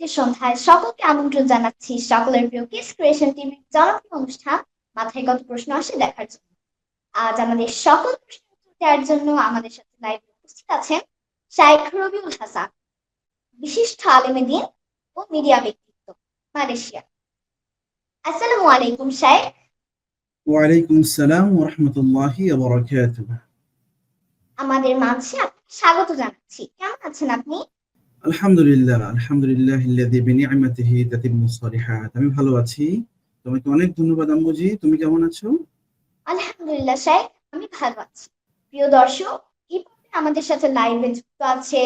আজকের সন্ধ্যায় সকলকে আমন্ত্রণ জানাচ্ছি সকলের প্রিয় কিস ক্রিয়েশন টিভির জনপ্রিয় অনুষ্ঠান মাথায় কত প্রশ্ন আসে দেখার জন্য। আজ আমাদের সকল উত্তর দেওয়ার জন্য আমাদের সাথে লাইভ উপস্থিত আছেন শাইখ রবিউল হাসান বিশিষ্ট আলেমে দিন ও মিডিয়া ব্যক্তিত্ব মালয়েশিয়া। আসসালামু আলাইকুম শাইখ ওয়ালাইকুম আসসালাম ওয়া রাহমাতুল্লাহি ওয়া বারাকাতুহু। আমাদের মাঝে আপনাকে স্বাগত জানাচ্ছি। কেমন আছেন আপনি? আলহামদুলিল্লাহ আলহামদুলিল্লাহ বিনি'মাতিহি তাতিম্মু সালিহাত আমি ভালো আছি। তোমাকে অনেক ধন্যবাদ আম্মুজি। তুমি কেমন আছো? আলহামদুলিল্লাহ শাইখ আমি ভালো আছি। প্রিয় দর্শক এই আমাদের সাথে লাইভে যুক্ত আছে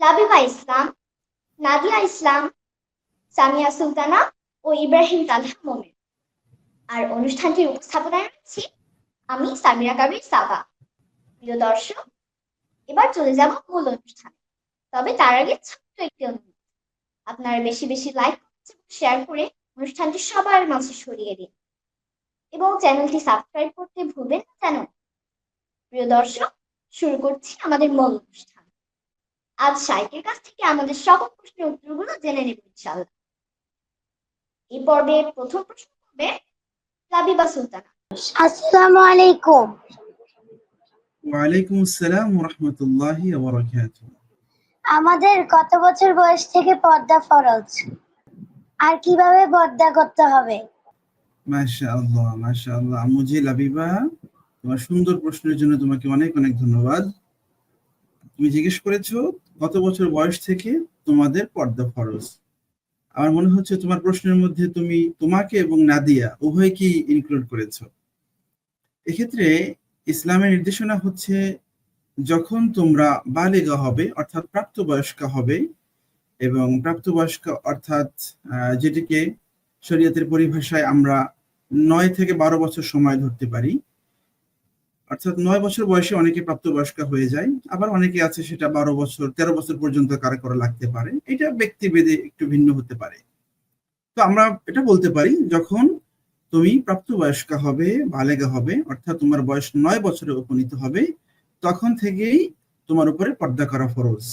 লাবিবা ইসলাম, নাদিয়া ইসলাম, সামিয়া সুলতানা ও ইব্রাহিম তালহা মোমেন। আর অনুষ্ঠানটির উপস্থাপনায় রয়েছি আমি সামিরা কাবির সাবা। প্রিয় দর্শক, এবার চলে যাব মূল অনুষ্ঠানে। তবে তার আগে ছোট্ট একটি অনুরোধ। আপনারা বেশি বেশি লাইক শেয়ার করে অনুষ্ঠানটি সবার মাঝে ছড়িয়ে দিন এবং চ্যানেলটি সাবস্ক্রাইব করতে ভুলবেন না যেন প্রিয় দর্শক শুরু করছি আমাদের মূল অনুষ্ঠান। আজ শাইকের কাছ থেকে আমাদের সকল প্রশ্নের উত্তরগুলো জেনে নেব ইনশাআল্লাহ। এই পর্বে প্রথম প্রশ্ন করবে লাবিবা সুলতানা। আসসালামু আলাইকুম। ওয়ালাইকুম আসসালাম ওয়া রাহমাতুল্লাহি ওয়া বারাকাতুহু। আমাদের কত বছর বয়স থেকে পর্দা ফরজ? আর কীভাবে পর্দা করতে হবে? মাশাআল্লাহ মাশাআল্লাহ। আম্মুজি লাবিবা, তোমার সুন্দর প্রশ্নের জন্য তোমাকে অনেক অনেক ধন্যবাদ। তুমি জিজ্ঞেস করেছ, কত বছর বয়স থেকে তোমাদের পর্দা ফরজ? আমার মনে হচ্ছে তোমার প্রশ্নের মধ্যে তুমি তোমাকে এবং নাদিয়া উভয়কেই ইনক্লুড করেছ। এক্ষেত্রে ইসলামের নির্দেশনা হচ্ছে যখন তোমরা বালেগা হবে, অর্থাৎ প্রাপ্তবয়স্কা হবে, এবং প্রাপ্তবয়স্ক অর্থাৎ যেটিকে শরীয়তের পরিভাষায় আমরা নয় থেকে বারো বছর সময় ধরতে পারি, অর্থাৎ নয় বছর বয়সে অনেকে প্রাপ্তবয়স্কা হয়ে যায়, আবার অনেকে আছে সেটা বারো বছর, তেরো বছর পর্যন্ত কারা করা লাগতে পারে। এটা ব্যক্তিভেদে একটু ভিন্ন হতে পারে। তো আমরা এটা বলতে পারি, যখন তুমি প্রাপ্তবয়স্কা হবে বালেগা হবে, অর্থাৎ তোমার বয়স নয় বছরে উপনীত হবে তখন থেকেই তোমার উপরে পর্দা করা ফরজ।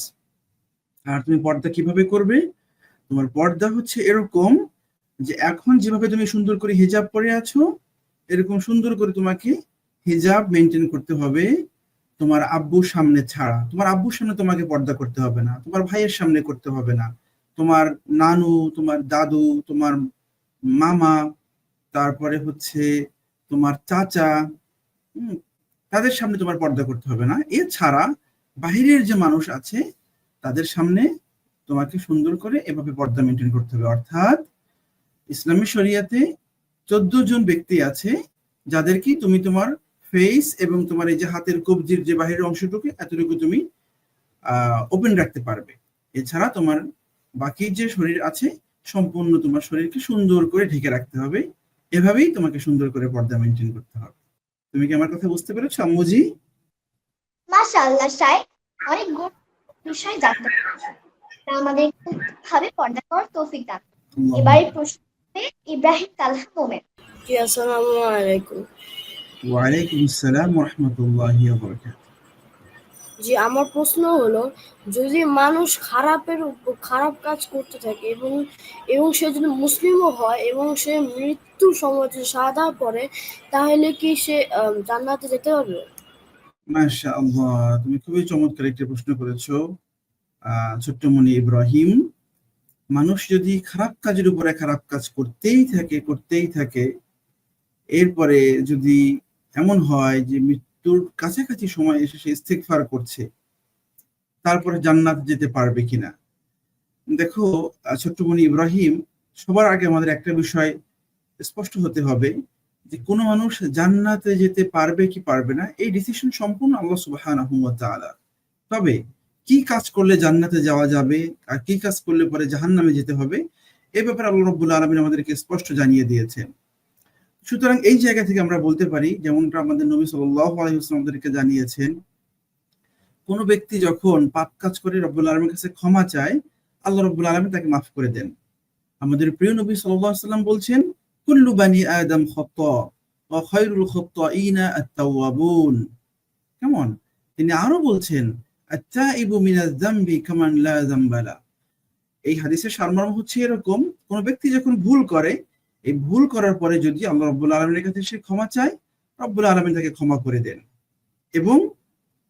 আর তুমি পর্দা কীভাবে করবে? তোমার পর্দা হচ্ছে এরকম যে এখন যেভাবে তুমি সুন্দর করে হিজাব পরে আছো, এরকম সুন্দর করে তোমাকে হিজাব মেনটেন করতে হবে তোমার আব্বুর সামনে ছাড়া। তোমার আব্বুর সামনে তোমাকে পর্দা করতে হবে না, তোমার ভাইয়ের সামনে করতে হবে না। তোমার নানু, তোমার দাদু, তোমার মামা, তারপরে হচ্ছে তোমার চাচা তাদের সামনে তোমার পর্দা করতে হবে না। এছাড়া বাহিরের যে মানুষ আছে, তাদের সামনে তোমাকে সুন্দর করে এভাবে পর্দা মেনটেন করতে হবে। অর্থাৎ ইসলামী শরিয়াতে চোদ্দ জন ব্যক্তি আছে, যাদেরকে তুমি তোমার ফেস এবং তোমার এই যে হাতের কবজির যে বাহিরের অংশটুকু, এতটুকু তুমি ওপেন রাখতে পারবে। এছাড়া তোমার বাকি যে শরীর আছে, সম্পূর্ণ তোমার শরীরকে সুন্দর করে ঢেকে রাখতে হবে। এভাবেই তোমাকে সুন্দর করে পর্দা মেনটেন করতে হবে। তুমি কি আমার কথা বুঝতে পেরেছ আম্মুজি? মাশাআল্লাহ সাই অনেক গুড বিষয় জানতে পারছি। তা আমাদের ভাবে পর্দা করার তৌফিক দান। এবারে প্রশ্ন ইব্রাহিম তালহা মোমেন। জি আসসালামু আলাইকুম। ওয়া আলাইকুম আসসালাম ওয়া রাহমাতুল্লাহি ওয়া বারাকাতুহু। জি আমার প্রশ্ন হলো, যদি মানুষ খারাপের খারাপ কাজ করতে থাকে এবং এবং সে যদি মুসলিমও হয় এবং সে মৃত্যুর সময় যদি সাদা পড়ে, তাহলে কি সে জান্নাতে যেতে পারবে? তুমি খুবই চমৎকার একটা প্রশ্ন করেছ। ছোট্টমণি ইব্রাহিম, মানুষ যদি খারাপ কাজের উপরে খারাপ কাজ করতেই থাকে করতেই থাকে, এরপরে যদি এমন হয় যে মৃত্যুর কাছাকাছি সময় এসে সে ইস্তেগফার করছে, তারপরে জান্নাত যেতে পারবে কিনা? দেখো ছোট্টমণি ইব্রাহিম, সবার আগে আমাদের একটা বিষয় স্পষ্ট হতে হবে যে কোনো মানুষ জান্নাতে যেতে পারবে কি পারবে না, এই ডিসিশন সম্পূর্ণ আল্লাহ ওয়া তবে কি কাজ করলে জান্নাতে যাওয়া যাবে, আর কি কাজ করলে পরে জাহান্নামে যেতে হবে, এ ব্যাপারে আল্লাহ রাব্বুল আলামিন আমাদেরকে স্পষ্ট জানিয়ে দিয়েছেন। সুতরাং এই জায়গা থেকে আমরা বলতে পারি, যেমনটা আমাদের নবী সাল্লাল্লাহু আলাইহি আমাদেরকে জানিয়েছেন, কোনো ব্যক্তি যখন পাপ কাজ করে রব্বুল আলমের কাছে ক্ষমা চায়, আল্লাহ রব্বুল আলমী তাকে মাফ করে দেন। আমাদের প্রিয় নবী সাল্লাল্লাহু সাল্লাম বলছেন, কুল্লু বানি আদম খত্তা ওয়া খায়রুল খাত্তাইনা আত-তাওয়াবুন। কেমন? তিনি আরও বলছেন, আত-তাইবু মিনাজ যামবি কামান লা যামবালা। এই হাদিসের সারমর্ম হচ্ছে এরকম, কোন ব্যক্তি যখন ভুল করে এই ভুল করার পরে যদি আমরা রব্বুল আলমীর কাছে সে ক্ষমা চায়, রব্বুল আলমিন তাকে ক্ষমা করে দেন। এবং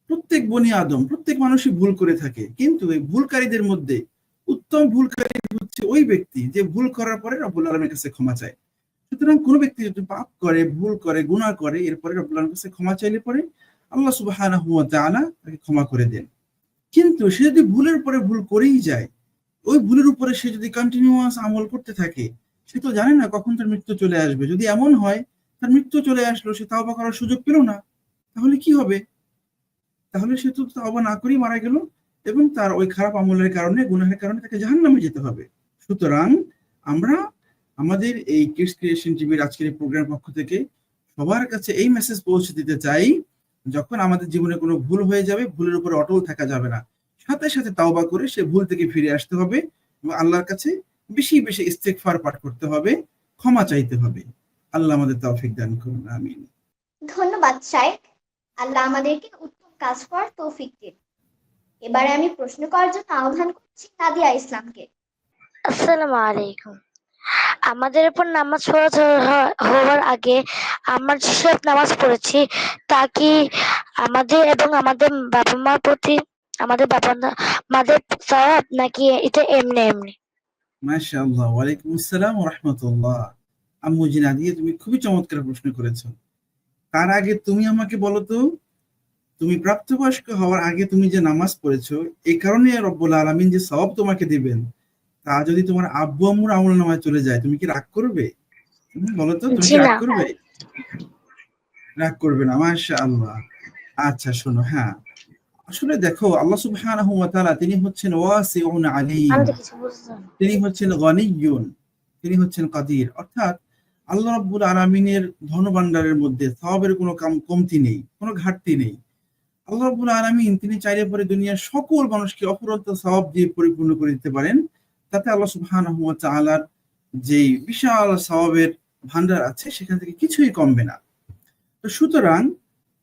প্রত্যেক বনি আদম, প্রত্যেক মানুষই ভুল করে থাকে। কিন্তু এই ভুলকারীদের মধ্যে উত্তম ভুলকারী হচ্ছে ওই ব্যক্তি যে ভুল করার পরে রব্বুল আলমের কাছে ক্ষমা চায়। সুতরাং কোন ব্যক্তি যদি পাপ করে, ভুল করে, গুনাহ করে, এরপরে রব্বুল আলমের কাছে ক্ষমা চাইলে পরে আল্লাহ তাআলা তাকে ক্ষমা করে দেন। কিন্তু সে যদি ভুলের পরে ভুল করেই যায়, ওই ভুলের উপরে সে যদি কন্টিনিউয়াস আমল করতে থাকে সে তো জানে না কখন তার মৃত্যু চলে আসবে। যদি এমন হয়, তার মৃত্যু চলে আসলো, সে তাওবা করার সুযোগ পেল না। তাহলে কি হবে? তাহলে সে তো তাওবা না করেই মারা গেল এবং তার ওই খারাপ আমলের কারণে, গুনাহের কারণে তাকে জাহান্নামে যেতে হবে। সুতরাং আমরা আমাদের এই কিডস ক্রিয়েশন টিভির আজকের এই প্রোগ্রাম পক্ষ থেকে সবার কাছে এই মেসেজ পৌঁছে দিতে চাই, যখন আমাদের জীবনে কোনো ভুল হয়ে যাবে, ভুলের উপরে অটল থাকা যাবে না। সাথে সাথে তাওবা করে সে ভুল থেকে ফিরে আসতে হবে এবং আল্লাহর কাছে বেশি বেশি ইস্তেগফার পাঠ করতে হবে ক্ষমা চাইতে হবে। আল্লাহ আমাদের তৌফিক দান করুন আমিন। ধন্যবাদ শাইখ আল্লাহ আমাদেরকে উত্তম কাজ করার তৌফিক দিন। এবারে আমি প্রশ্ন করার জন্য আহ্বান করছি নাদিয়া ইসলামকে। আসসালামু আলাইকুম। আমাদের উপর নামাজ ফরজ হওয়ার আগে আমরা যেসব নামাজ পড়েছি তা কি আমাদের এবং আমাদের বাবা মার প্রতি আমাদের বাবা মা- মাদের সওয়াব নাকি এটা এমনি এমনি? মাশাআল্লাহ ওয়ালাইকুম আসসালাম ওয়া রাহমাতুল্লাহ আম্মু জিনা দিয়ে তুমি খুবই চমৎকার প্রশ্ন করেছ। তার আগে তুমি আমাকে বলো তো তুমি প্রাপ্তবয়স্ক হওয়ার আগে তুমি যে নামাজ পড়েছো এই কারণে রব্বুল আলামিন যে সওয়াব তোমাকে দিবেন তা যদি তোমার আব্বু আম্মুর আমল নামায় চলে যায় তুমি কি রাগ করবে? বলো তো তুমি। রাগ করবে? রাগ করবে না মাশাআল্লাহ। আচ্ছা শোনো হ্যাঁ। আসলে দেখো আল্লাহ সুবহানাহু ওয়া তাআলা তিনি হচ্ছেন ওয়াসিউন আলীম। তিনি হচ্ছেন গনিয়ুন তিনি হচ্ছেন কাদির। অর্থাৎ আল্লাহ রাব্বুল আলামিনের ধনভাণ্ডারের মধ্যে সওয়াবের কোনো কাম- কমতি নেই কোনো ঘাটতি নেই। আল্লাহ রাব্বুল আলামিন তিনি চাইলে পরে দুনিয়ার সকল মানুষকে অপরন্ত সওয়াব দিয়ে পরিপূর্ণ করে দিতে পারেন। তাতে আল্লাহ সুবহানাহু ওয়া তাআলার যে বিশাল সওয়াবের ভান্ডার আছে সেখান থেকে কিছুই কমবে না। তো সুতরাং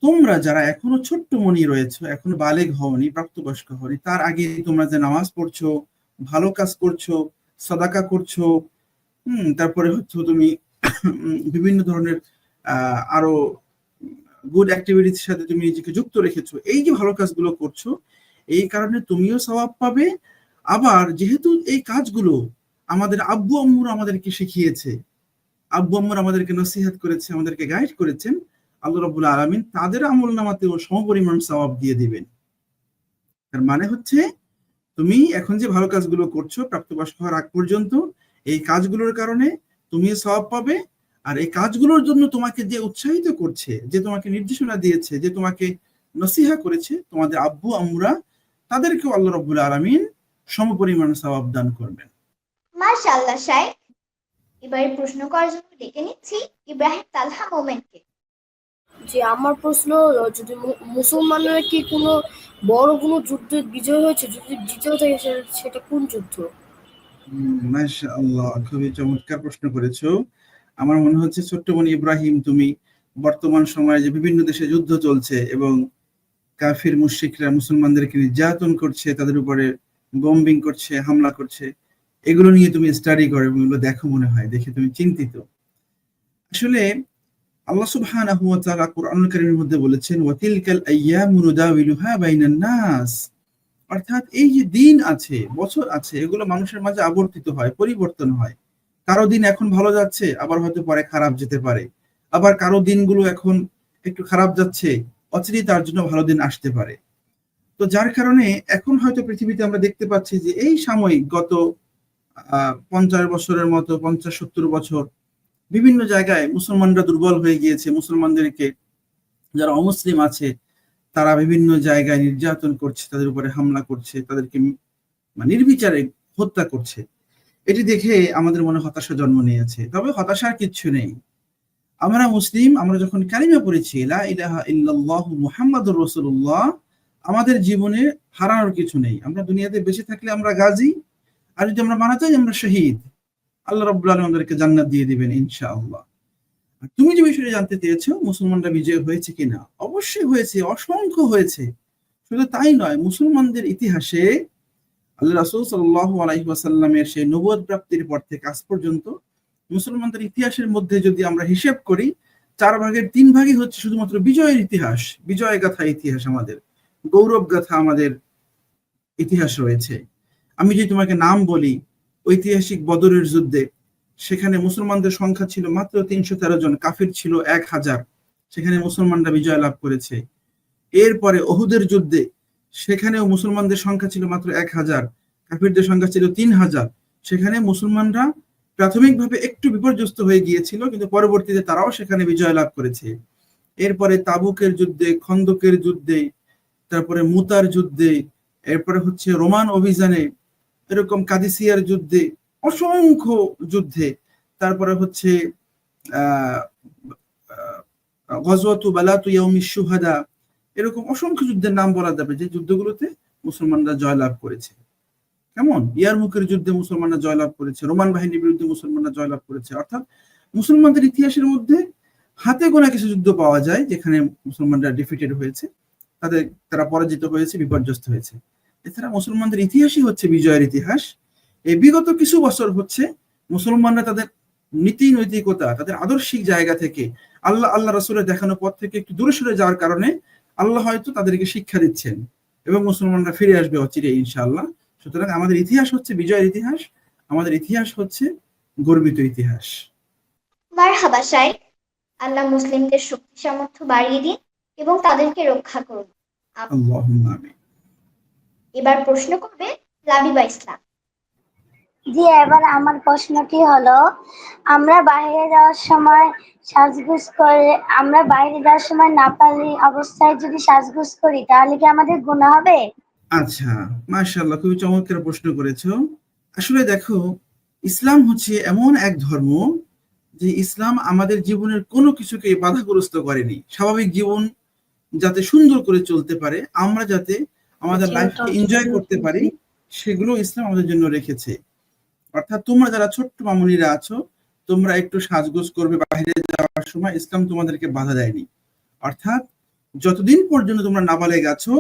তোমরা যারা এখনও ছোট্ট মনি রয়েছে এখনও বালেগ হওনি প্রাপ্তবয়স্ক হওনি তার আগে তোমরা যে নামাজ পড়ছো ভালো কাজ করছ সদাকা করছ হম তারপরে হচ্ছে তুমি বিভিন্ন ধরনের আহ, আরও গুড অ্যাক্টিভিটির সাথে তুমি নিজেকে যুক্ত রেখেছো এই যে ভালো কাজগুলো করছ এই কারণে তুমিও সওয়াব পাবে। আবার যেহেতু এই কাজগুলো আমাদের আব্বু আম্মুর আমাদেরকে শিখিয়েছে আব্বু আম্মুর আমাদেরকে নসিহাত করেছে আমাদেরকে গাইড করেছেন আল্লাহ রাব্বুল আলামিন তাদের আমল নামাতেও সমপরিমাণ সওয়াব দিয়ে দিবেন। তার মানে হচ্ছে, তুমি এখন যে ভালো কাজগুলো করছ, প্রাপ্তবয়স্ক হওয়ার আগ পর্যন্ত, এই কাজগুলোর কারণে তুমি সওয়াব পাবে, আর এই কাজগুলোর জন্য তোমাকে যে উৎসাহিত করছে, যে তোমাকে নির্দেশনা দিয়েছে, যে তোমাকে নসিহা করেছে, তোমাদের আব্বু, আম্মুরা, তাদেরকেও আল্লাহ রব্বুল আলামিন সমপরিমাণ সওয়াব দান করবেন। মাশাআল্লাহ শাইখ এবারে প্রশ্ন করার জন্য ডেকে নিচ্ছি ইব্রাহিম তালহা মোমেনকে। যে আমার প্রশ্ন যদি মুসলমানরা কি কোনো বড় কোনো যুদ্ধে বিজয় হয়েছে? যদি জিতেও থাকে সেটা কোন যুদ্ধ? মাশাআল্লাহ, খুবই চমৎকার প্রশ্ন করেছ। আমার মনে হচ্ছে ছোট্ট বোন ইব্রাহিম, তুমি বর্তমান সময়ে যে বিভিন্ন দেশে যুদ্ধ চলছে এবং কাফির, মুশরিকরা, মুসলমানদেরকে নির্যাতন করছে, তাদের উপরে বম্বিং করছে, হামলা করছে, এগুলো নিয়ে তুমি স্টাডি করো এবং এগুলো দেখো মনে হয়, দেখে তুমি চিন্তিত। আসলে আল্লাহ সুবহানাহু ওয়া তাআলা কারীমের মধ্যে বলেছেন, ওয়া তিলকাল আইয়ামু নুদাউিলুহা বাইনান নাস। অর্থাৎ এই যে দিন আছে, বছর আছে, এগুলো মানুষের মাঝে আবর্তিত হয়, পরিবর্তন হয়। কারও দিন এখন ভালো যাচ্ছে, আবার হয়তো পরে খারাপ যেতে পারে। আবার কারও দিনগুলো এখন একটু খারাপ যাচ্ছে, অচিরেই তার জন্য ভালো দিন আসতে পারে। তো যার কারণে এখন হয়তো পৃথিবীতে আমরা দেখতে পাচ্ছি যে এই সাময়িক গত, আহ, পঞ্চাশ বছরের মতো, পঞ্চাশ সত্তর বছর বিভিন্ন জায়গায় মুসলমানরা দুর্বল হয়ে গিয়েছে, মুসলমানদেরকে যারা অমুসলিম আছে, তারা বিভিন্ন জায়গায় নির্যাতন করছে, তাদের উপরে হামলা করছে, তাদেরকে মানে নির্বিচারে হত্যা করছে। এটি দেখে আমাদের মনে হতাশা জন্ম নিয়েছে। তবে হতাশার কিচ্ছু নেই। আমরা মুসলিম, আমরা যখন কালিমা পড়েছি, লা ইলাহা আমাদের জীবনে হারানোর কিছু নেই। আমরা দুনিয়াতে বেঁচে থাকলে আমরা গাজী, আর যদি আমরা মারা যাই, আমরা শহীদ। আল্লাহ রাব্বুল আলামিন আমাদেরকে জান্নাত দিয়ে দিবেন ইনশাআল্লাহ। আর তুমি যে বিষয়টা জানতে চেয়েছো, মুসলমানরা বিজয় হয়েছে কিনা? অবশ্যই হয়েছে, অসংখ্য হয়েছে। শুধু তাই নয়, মুসলমানদের ইতিহাসে আল্লাহ রাসূল সাল্লাল্লাহু আলাইহি ওয়াসাল্লামের সেই নবুয়ত প্রাপ্তির পর থেকে আজ পর্যন্ত মুসলমানদের ইতিহাসের মধ্যে যদি আমরা হিসেব করি, চার ভাগের তিন ভাগই হচ্ছে শুধুমাত্র বিজয়ের ইতিহাস, বিজয় গাথা ইতিহাস আমাদের, গৌরব গাথা আমাদের ইতিহাস রয়েছে। আমি যদি তোমাকে নাম বলি ঐতিহাসিক বদরের যুদ্ধে, সেখানে মুসলমানদের সংখ্যা ছিল মাত্র তিনশো তেরো জন, কাফির ছিল এক হাজার। সেখানে মুসলমানরা বিজয় লাভ করেছে। এরপরে অহুদের যুদ্ধে, সেখানেও মুসলমানদের সংখ্যা ছিল মাত্র এক হাজার, কাফিরদের সংখ্যা ছিল তিন হাজার। সেখানে মুসলমানরা প্রাথমিকভাবে একটু বিপর্যস্ত হয়ে গিয়েছিল, কিন্তু পরবর্তীতে তারাও সেখানে বিজয় লাভ করেছে। এরপরে তাবুকের যুদ্ধে, খন্দকের যুদ্ধে, তারপরে মুতার যুদ্ধে, এরপরে হচ্ছে রোমান অভিযানে এরকম কাদিসিয়ার যুদ্ধে, অসংখ্য যুদ্ধে। তারপরে হচ্ছে বালাতু শুহাদা, এরকম অসংখ্য যুদ্ধের নাম বলা যাবে যে যুদ্ধগুলোতে মুসলমানরা জয়লাভ করেছে। কেমন? ইয়ারমুকের যুদ্ধে মুসলমানরা জয়লাভ করেছে, রোমান বাহিনীর বিরুদ্ধে মুসলমানরা জয়লাভ করেছে। অর্থাৎ মুসলমানদের ইতিহাসের মধ্যে হাতে গোনা কিছু যুদ্ধ পাওয়া যায়, যেখানে মুসলমানরা ডিফিটেড হয়েছে, তাদের, তারা পরাজিত হয়েছে, বিপর্যস্ত হয়েছে। এছাড়া মুসলমানদের ইতিহাসই হচ্ছে বিজয়ের ইতিহাস। এই বিগত কিছু বছর হচ্ছে মুসলমানরা তাদের নীতি নৈতিকতা তাদের আদর্শিক জায়গা থেকে আল্লাহ আল্লাহ রসুলের দেখানো পথ থেকে একটু দূরে সরে যাওয়ার কারণে আল্লাহ হয়তো তাদেরকে শিক্ষা দিচ্ছেন এবং মুসলমানরা ফিরে আসবে অচিরে ইনশাআল্লাহ। সুতরাং আমাদের ইতিহাস হচ্ছে বিজয়ের ইতিহাস আমাদের ইতিহাস হচ্ছে গর্বিত ইতিহাস। মারহাবা সাহেব আল্লাহ মুসলিমদের শক্তি সামর্থ্য বাড়িয়ে দিন এবং তাদেরকে রক্ষা করুন। আমিন। এবার প্রশ্ন করবে লাবিবা ইসলাম। জি এবার আমার প্রশ্নটি হলো আমরা বাইরে যাওয়ার সময় সাজগুজ করে আমরা বাইরে যাওয়ার সময় নাপালি অবস্থায় যদি সাজগুজ করি তাহলে কি আমাদের গুনাহ হবে? আচ্ছা মাশাআল্লাহ খুবই চমৎকার প্রশ্ন করেছ। আসলে দেখো ইসলাম হচ্ছে এমন এক ধর্ম যে ইসলাম আমাদের জীবনের কোনো কিছুকে বাধাগ্রস্ত করেনি। স্বাভাবিক জীবন যাতে সুন্দর করে চলতে পারে আমরা যাতে আমাদের লাইফকে এনজয় করতে পারি সেগুলো ইসলাম আমাদের জন্য রেখেছে। অর্থাৎ তোমরা যারা ছোট্ট মামুনিরা আছো তোমরা একটু সাজগোজ করবে বাইরে যাওয়ার সময় ইসলাম তোমাদেরকে বাধা দেয়নি। অর্থাৎ যতদিন পর্যন্ত তোমরা নাবালেগ আছো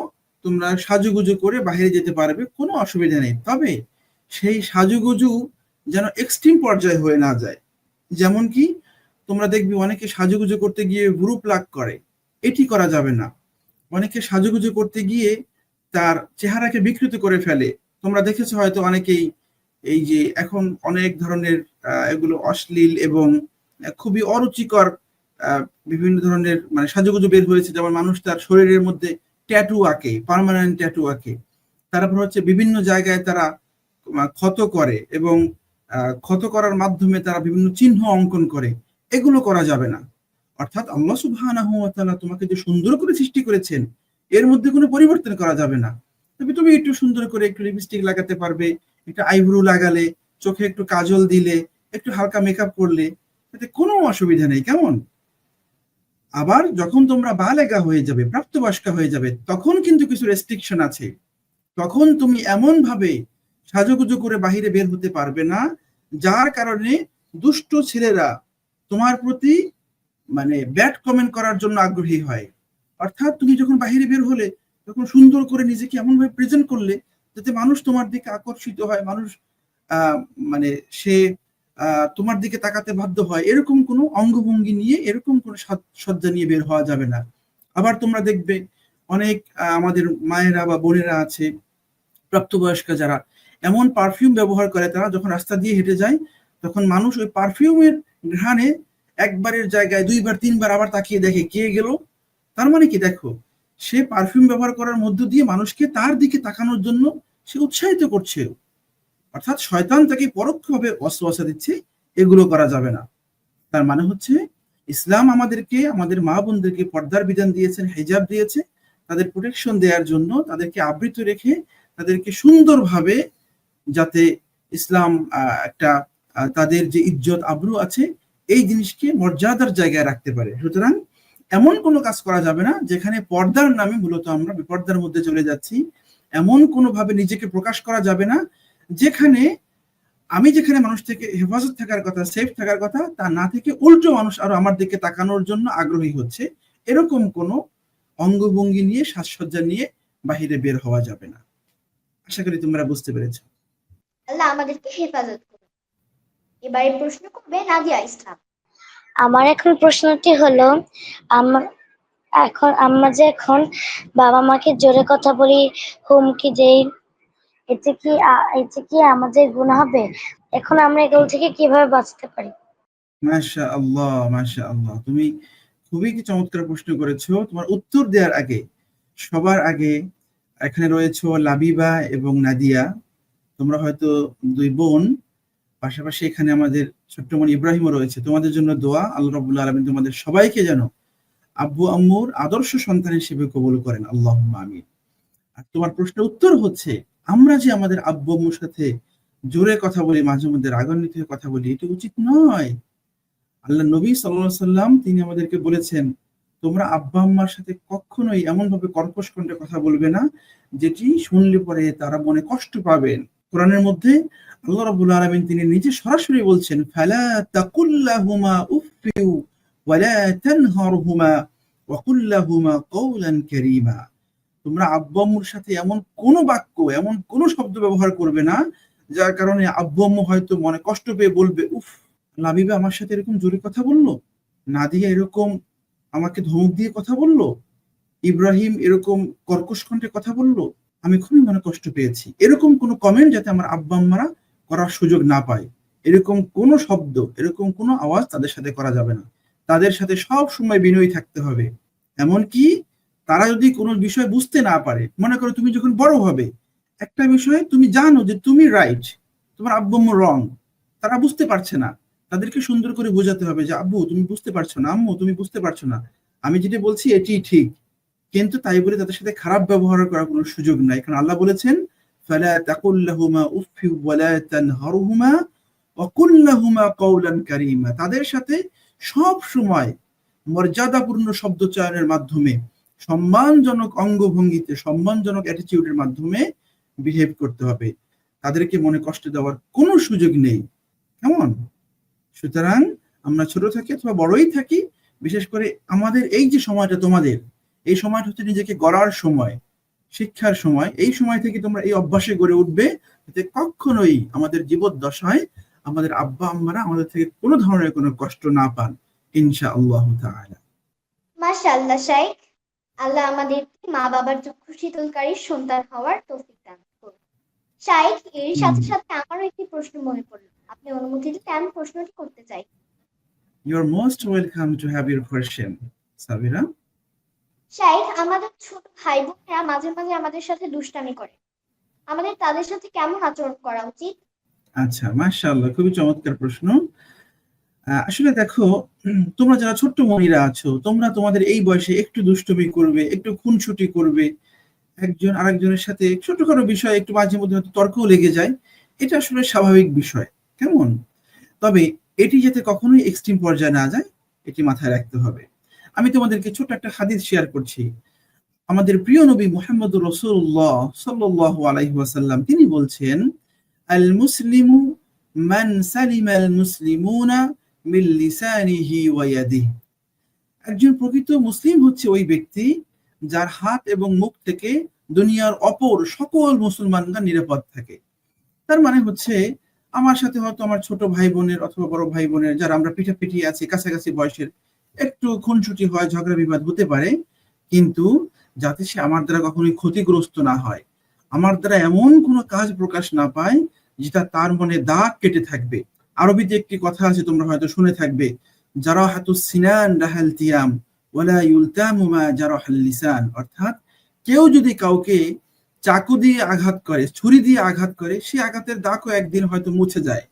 তোমরা সাজুগুজু করে বাইরে যেতে পারবে কোনো অসুবিধা নেই। তবে সেই সাজুগুজু যেন এক্সট্রিম পর্যায়ে হয়ে না যায়। যেমন কি তোমরা দেখবে অনেকে সাজুগুজু করতে গিয়ে গ্রুপ লাগ করে। এটি করা যাবে না। অনেকে সাজুগুজু করতে গিয়ে তার চেহারাকে বিকৃত করে ফেলে। তোমরা দেখেছ হয়তো অনেকেই এই যে এখন অনেক ধরনের এগুলো অশ্লীল এবং খুবই অরুচিকর বিভিন্ন ধরনের মানে সাজুগুজু বের হয়েছে। যেমন মানুষ তার শরীরের মধ্যে ট্যাটু আঁকে পার্মানেন্ট ট্যাটু আঁকে। তারপর হচ্ছে বিভিন্ন জায়গায় তারা ক্ষত করে এবং ক্ষত করার মাধ্যমে তারা বিভিন্ন চিহ্ন অঙ্কন করে। এগুলো করা যাবে না। অর্থাৎ আল্লাহ ওয়া তোমাকে যে সুন্দর করে সৃষ্টি করেছেন এর মধ্যে কোনো পরিবর্তন করা যাবে না। তবে তুমি একটু সুন্দর করে একটু লিপস্টিক লাগাতে পারবে, একটু আইব্রু লাগালে, চোখে একটু কাজল দিলে, একটু হালকা মেকআপ করলে এতে কোনো অসুবিধা নেই। কেমন? আবার যখন তোমরা বালেগা হয়ে যাবে, প্রাপ্তবয়স্কা হয়ে যাবে, তখন কিন্তু কিছু রেস্ট্রিকশন আছে। তখন তুমি এমন ভাবে সাজুগুজু করে বাহিরে বের হতে পারবে না, যার কারণে দুষ্ট ছেলেরা তোমার প্রতি মানে ব্যাড কমেন্ট করার জন্য আগ্রহী হয়। অর্থাৎ তুমি যখন বাহিরে বের হলে, তখন সুন্দর করে নিজেকে এমন ভাবে প্রেজেন্ট করলে, যাতে মানুষ তোমার দিকে আকর্ষিত হয়, মানুষ মানে সে তোমার দিকে তাকাতে বাধ্য হয়। এরকম কোনো অঙ্গভঙ্গি নিয়ে, এরকম কোনো সাজ- সজ্জা নিয়ে বের হওয়া যাবে না। আবার তোমরা দেখবে অনেক আমাদের মায়েরা বা বোনেরা আছে, প্রাপ্তবয়স্ক যারা, এমন পারফিউম ব্যবহার করে, তারা যখন রাস্তা দিয়ে হেঁটে যায়, তখন মানুষ ওই পারফিউমের ঘ্রাণে একবারের জায়গায় দুইবার, তিনবার আবার তাকিয়ে দেখে কে গেল তার মানে কি, দেখো, সে পারফিউম ব্যবহার করার মধ্য দিয়ে মানুষকে তার দিকে তাকানোর জন্য সে উৎসাহিত করছে। অর্থাৎ শয়তান তাকে পরোক্ষভাবে অস্ত্রবাসা দিচ্ছে, এগুলো করা যাবে না। তার মানে হচ্ছে, ইসলাম আমাদেরকে, আমাদের মা বোনদেরকে পর্দার বিধান দিয়েছেন, হেজাব দিয়েছে। তাদের প্রোটেকশন দেওয়ার জন্য, তাদেরকে আবৃত রেখে, তাদেরকে সুন্দরভাবে যাতে ইসলাম একটা তাদের যে ইজ্জত, আব্রু আছে, এই জিনিসকে মর্যাদার জায়গায় রাখতে পারে। সুতরাং এমন কোনো কাজ করা যাবে না যেখানে পর্দার নামে মূলত আমরা বিপর্দার মধ্যে চলে যাচ্ছি। এমন কোনো ভাবে নিজেকে প্রকাশ করা যাবে না যেখানে আমি যেখানে মানুষ থেকে হেফাজত থাকার কথা সেফ থাকার কথা, তা না থেকে উল্টো মানুষ আরও আমার দিকে তাকানোর জন্য আগ্রহী হচ্ছে। এরকম কোনো অঙ্গভঙ্গি নিয়ে, সাজসজ্জা নিয়ে বাহিরে বের হওয়া যাবে না। আশা করি তোমরা বুঝতে পেরেছ। আল্লাহ আমাদেরকে হেফাজত করুন এবারে প্রশ্ন করবে নাদিয়া ইসলাম। আমার এখন প্রশ্নটি হলো আমার এখন আমরা যে এখন বাবা মাকে জোরে কথা বলি, হুমকি দেই, এতে কি এতে কি আমাদের গুণ হবে? এখন আমরা এগুলো থেকে কীভাবে বাঁচতে পারি? মাশা আল্লাহ মাশা আল্লাহ তুমি খুবই কি চমৎকার প্রশ্ন করেছ। তোমার উত্তর দেওয়ার আগে, সবার আগে এখানে রয়েছো লাবিবা এবং নাদিয়া। তোমরা হয়তো দুই বোন, পাশাপাশি এখানে আমাদের ছোট্ট বোন ইব্রাহিমও রয়েছে। তোমাদের জন্য দোয়া, আল্লাহ রাব্বুল আলামিন তোমাদের সবাইকে যেন আব্বু, আম্মুর আদর্শ সন্তান হিসেবে কবুল করেন। আল্লাহ আমিন। আর তোমার প্রশ্নের উত্তর হচ্ছে, আমরা যে আমাদের আব্বু, আম্মুর সাথে জোরে কথা বলি, মাঝে মধ্যে রাগান্বিত হয়ে কথা বলি, এটা উচিত নয়। আল্লাহ নবী সাল্লাল্লাহু সাল্লাম তিনি আমাদেরকে বলেছেন, তোমরা আব্বা, আম্মার সাথে কখনোই এমন ভাবে কর্কশ কণ্ঠে কথা বলবে না, যেটি শুনলে পরে তারা মনে কষ্ট পাবেন। কোরআনের মধ্যে আল্লাহ রাব্বুল আলামিন তিনি নিজে সরাসরি বলছেন, ফালা তাকুল্লাহুমা উফিউ ওয়ালা তানহারহুমা ওয়াকুল্লাহুমা কওলান কারীমা। তোমরা আব্বু আম্মুর সাথে এমন কোনো বাক্য, এমন কোনো শব্দ ব্যবহার করবে না, যার কারণে আব্বু আম্মু হয়তো মনে কষ্ট পেয়ে বলবে, উফ লাবিবা আমার সাথে এরকম জোরে কথা বলল? নাদিয়া এরকম আমাকে ধমক দিয়ে কথা বলল? ইব্রাহিম এরকম কর্কশ কণ্ঠে কথা বলল? আমি খুবই মনে কষ্ট পেয়েছি। এরকম কোনো কমেন্ট যাতে আমার আব্বা আম্মারা করার সুযোগ না পায়। এরকম কোনো শব্দ, এরকম কোনো আওয়াজ তাদের সাথে করা যাবে না। তাদের সাথে সব সময় বিনয়ী থাকতে হবে। এমনকি তারা যদি কোনো বিষয় বুঝতে না পারে, মনে করো তুমি যখন বড় হবে, একটা বিষয়ে তুমি জানো যে তুমি রাইট তোমার আব্বু রং তারা বুঝতে পারছে না। তাদেরকে সুন্দর করে বোঝাতে হবে যে, আব্বু, তুমি বুঝতে পারছ না, আম্মু, তুমি বুঝতে পারছ না। আমি যেটা বলছি এটি ঠিক। কিন্তু তাই বলে তাদের সাথে খারাপ ব্যবহার করার কোনো সুযোগ নাই। কারণ আল্লাহ বলেছেন উফি কওলান কারীমা। তাদের সাথে সব সময় মর্যাদাপূর্ণ শব্দ চয়নের মাধ্যমে, সম্মানজনক অঙ্গভঙ্গিতে, সম্মানজনক অ্যাটিটিউডের মাধ্যমে বিহেভ করতে হবে। তাদেরকে মনে কষ্ট দেওয়ার কোনো সুযোগ নেই। কেমন? সুতরাং আমরা ছোট থাকি অথবা বড়ই থাকি, বিশেষ করে আমাদের এই যে সময়টা তোমাদের এই সময়টা হচ্ছে নিজেকে গড়ার সময় শিক্ষার সময়। এই সময় থেকে তোমরা এই অভ্যাসে গড়ে উঠবে যাতে কখনোই আমাদের জীবদ্দশায় আমাদের আব্বা আম্মারা আমাদের থেকে কোনো ধরনের কোনো কষ্ট না পান ইনশা আল্লাহ তাআলা। মাশাআল্লাহ শাইখ। আল্লাহ আমাদেরকে মা বাবার চক্ষু শীতলকারী সন্তান হওয়ার তৌফিক দান করুন। শাইখ এর সাথে সাথে আমারও একটি প্রশ্ন মনে পড়ল। আপনি অনুমতি দিলে আমি প্রশ্নটি করতে চাই। You're most welcome to have your question, Sabira. Shaikh আমাদের ছোট ভাই বোনেরা মাঝে মাঝে আমাদের সাথে দুষ্টামি করে। আমাদের তাদের সাথে কেমন আচরণ করা উচিত? আচ্ছা মাশাআল্লাহ, খুবই চমৎকার প্রশ্ন। আসলে দেখো, তোমরা যারা ছোট্ট মনিরা আছো, তোমরা তোমাদের এই বয়সে একটু দুষ্টুমি করবে, একটু খুনসুটি করবে। একজন আরেকজনের সাথে ছোটখাটো বিষয়ে একটু মাঝে মধ্যে হয়তো তর্কও লেগে যায়। এটা আসলে স্বাভাবিক বিষয়, কেমন? তবে এটি যাতে কখনোই এক্সট্রিম পর্যায়ে না যায়, এটি মাথায় রাখতে হবে। আমি তোমাদেরকে ছোট একটা হাদিস শেয়ার করছি। আমাদের প্রিয় নবী মুহাম্মদ রসুল্লাহ সাল্লাল্লাহু আলাইহি ওয়াসাল্লাম, তিনি বলছেন আল মুসলিমু মান সালিমা আল মুসলিমুনা মিন লিসানিহি একজন প্রকৃত মুসলিম হচ্ছে ওই ব্যক্তি যার হাত এবং মুখ থেকে দুনিয়ার অপর সকল মুসলমানরা নিরাপদ থাকে। তার মানে হচ্ছে, আমার সাথে হয়তো আমার ছোট ভাই বোনের অথবা বড় ভাই বোনের যারা আমরা পিঠাপিঠি আছি, কাছাকাছি বয়সের একটু খুনসুটি হয়, ঝগড়া বিবাদ হতে পারে, কিন্তু যাতে সে আমার দ্বারা কখনোই ক্ষতিগ্রস্ত না হয়, আমার দ্বারা এমন কোনো কাজ প্রকাশ না পায়, যেটা তার মনে দাগ কেটে থাকবে। আরবিতে একটি কথা আছে, তোমরা হয়তো শুনে থাকবে, যারা হাতু সিনান রাহাল তিয়াম, ওয়ালা ইউলতামু মা জারাহাল লিসান। অর্থাৎ কেউ যদি কাউকে চাকু দিয়ে আঘাত করে, ছুরি দিয়ে আঘাত করে সেই আঘাতের দাগও একদিন হয়তো মুছে যায়।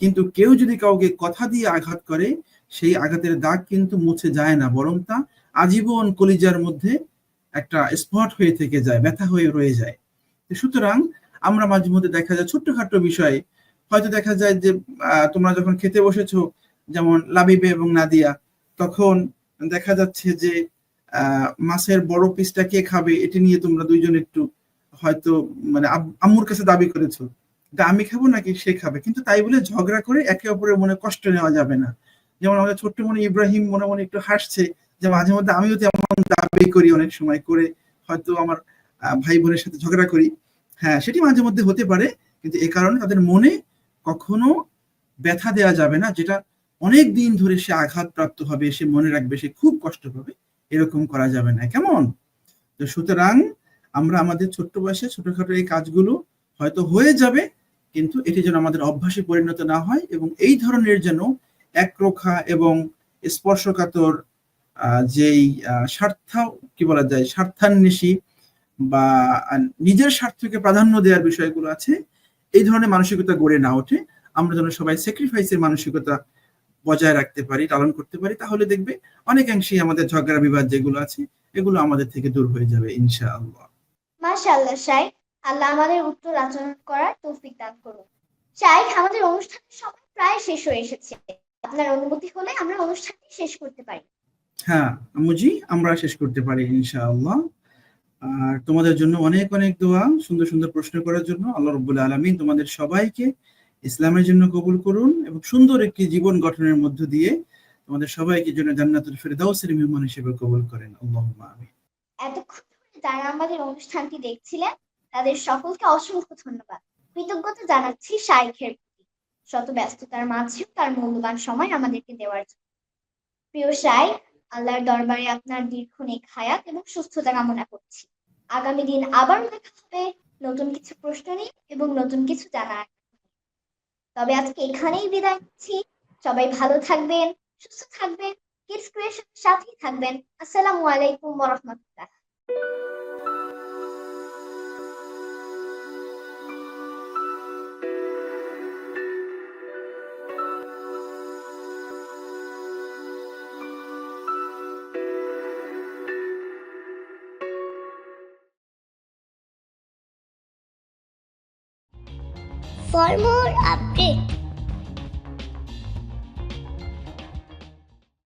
কিন্তু কেউ যদি কাউকে কথা দিয়ে আঘাত করে সেই আঘাতের দাগ কিন্তু মুছে যায় না, বরং তা আজীবন কলিজার মধ্যে একটা স্পট হয়ে থেকে যায়, ব্যথা হয়ে রয়ে যায়। সুতরাং আমরা মাঝে মধ্যে দেখা যায় ছোট্টখাট্ট বিষয়ে হয়তো দেখা যায় যে তোমরা যখন খেতে বসেছো, যেমন লাবিবে এবং নাদিয়া, তখন দেখা যাচ্ছে যে মাছের বড় পিসটা কে খাবে, এটি নিয়ে তোমরা দুইজন একটু হয়তো মানে আম্মুর কাছে দাবি করেছ। আমি খাব নাকি সে খাবে? কিন্তু তাই বলে ঝগড়া করে একে অপরের মনে কষ্ট নেওয়া যাবে না। যেমন আমাদের ছোট্ট মনে ইব্রাহিম মনে মনে একটু হাসছে যে মাঝে মধ্যে আমিও তেমন দাবি করি অনেক সময় করে হয়তো আমার ভাই বোনের সাথে ঝগড়া করি। হ্যাঁ সেটি মাঝে মধ্যে হতে পারে, কিন্তু এ কারণে তাদের মনে কখনো ব্যথা দেওয়া যাবে না, যেটা অনেক দিন ধরে সে আঘাতপ্রাপ্ত হবে, সে মনে রাখবে, সে খুব কষ্ট পাবে, এরকম করা যাবে না। কেমন? তো সুতরাং আমরা আমাদের ছোট্ট বয়সে ছোটখাটো এই কাজগুলো হয়তো হয়ে যাবে, কিন্তু এটি যেন আমাদের অভ্যাসে পরিণত না হয় এবং এই ধরনের যেন একরোখা এবং স্পর্শকাতর যেই স্বার্থ, কি বলা যায়, স্বার্থান্বেষী বা নিজের স্বার্থকে প্রাধান্য দেওয়ার বিষয়গুলো আছে, এই ধরনের মানসিকতা গড়ে না ওঠে। আমরা যেন সবাই স্যাক্রিফাইসের মানসিকতা বজায় রাখতে পারি, পালন করতে পারি, তাহলে দেখবে অনেকাংশেই আমাদের ঝগড়া বিবাদ যেগুলো আছে, এগুলো আমাদের থেকে দূর হয়ে যাবে, ইনশাআল্লাহ। মাশাআল্লাহ, শাইখ, আল্লাহ আমাদের উত্তর আচরণ করার তৌফিক দান করুন। শাইখ, আমাদের অনুষ্ঠানের সময় প্রায় শেষ হয়ে এসেছে। আপনার অনুমতি হলে আমরা অনুষ্ঠানটি শেষ করতে পারি। হ্যাঁ আম্মুজি আমরা শেষ করতে পারি ইনশাআল্লাহ। আর তোমাদের জন্য অনেক অনেক দোয়া সুন্দর সুন্দর প্রশ্ন করার জন্য। আল্লাহ রব্বুল আলমিন তোমাদের সবাইকে ইসলামের জন্য কবুল করুন এবং সুন্দর একটি জীবন গঠনের মধ্য দিয়ে তোমাদের সবাইকে জন্য জান্নাতুল ফেরদাউসের মেহমান হিসেবে কবুল করেন। আল্লাহুম্মা আমিন। এতক্ষণ যারা আমাদের অনুষ্ঠানটি দেখছিলেন তাদের সকলকে অসংখ্য ধন্যবাদ। কৃতজ্ঞতা জানাচ্ছি শাইখের শত ব্যস্ততার মাঝেও তার মূল্যবান সময় আমাদেরকে দেওয়ার জন্য। প্রিয় সাই, আল্লাহর দরবারে আপনার দীর্ঘ নেক হায়াত এবং সুস্থতা কামনা করছি। আগামী দিন আবার দেখা হবে নতুন কিছু প্রশ্ন নিয়ে এবং নতুন কিছু জানার। তবে আজকে এখানেই বিদায় নিচ্ছি। সবাই ভালো থাকবেন, সুস্থ থাকবেন, কিডস ক্রিয়েশনের সাথেই থাকবেন। আসসালামু আলাইকুম ওয়া রাহমাতুল্লাহ। For more updates,